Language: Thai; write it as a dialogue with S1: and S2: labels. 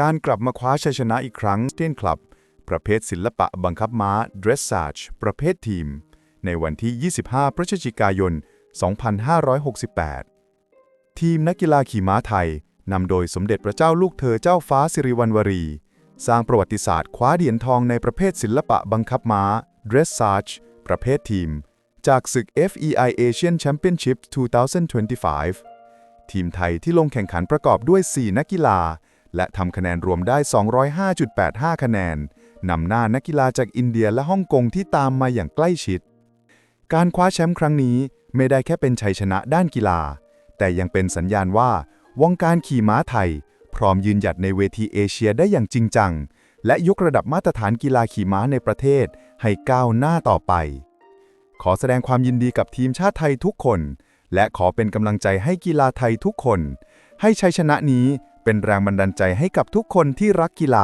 S1: การกลับมาคว้าชัยชนะอีกครั้งเต้นคลับ ประเภทศิลปะบังคับม้า dressage ประเภททีม ในวันที่ 25 พฤศจิกายน 2568 ทีมนักกีฬาขี่ม้าไทยนำโดยสมเด็จพระเจ้าลูกเธอเจ้าฟ้าสิริวัณวรี สร้างประวัติศาสตร์คว้าเหรียญทองในประเภทศิลปะบังคับม้า dressage ประเภททีม จากศึก FEI Asian Championship 2025 ทีมไทยที่ลงแข่งขันประกอบด้วย 4 นักกีฬา และทำคะแนนรวมได้ 205.85 คะแนน นำหน้านักกีฬาจากอินเดียและฮ่องกงที่ตามมาอย่างใกล้ชิด การคว้าแชมป์ครั้งนี้ไม่ได้แค่เป็นชัยชนะด้านกีฬา แต่ยังเป็นสัญญาณว่าวงการขี่ม้าไทย พร้อมยืนหยัดในเวทีเอเชียได้อย่างจริงจัง และยกระดับมาตรฐานกีฬาขี่ม้าในประเทศ ให้ก้าวหน้าต่อไป ขอแสดงความยินดีกับทีมชาติไทยทุกคน และขอเป็นกำลังใจให้กีฬาไทยทุกคน ให้ชัยชนะนี้ เป็นแรงบันดาลใจให้กับทุกคนที่รักกีฬา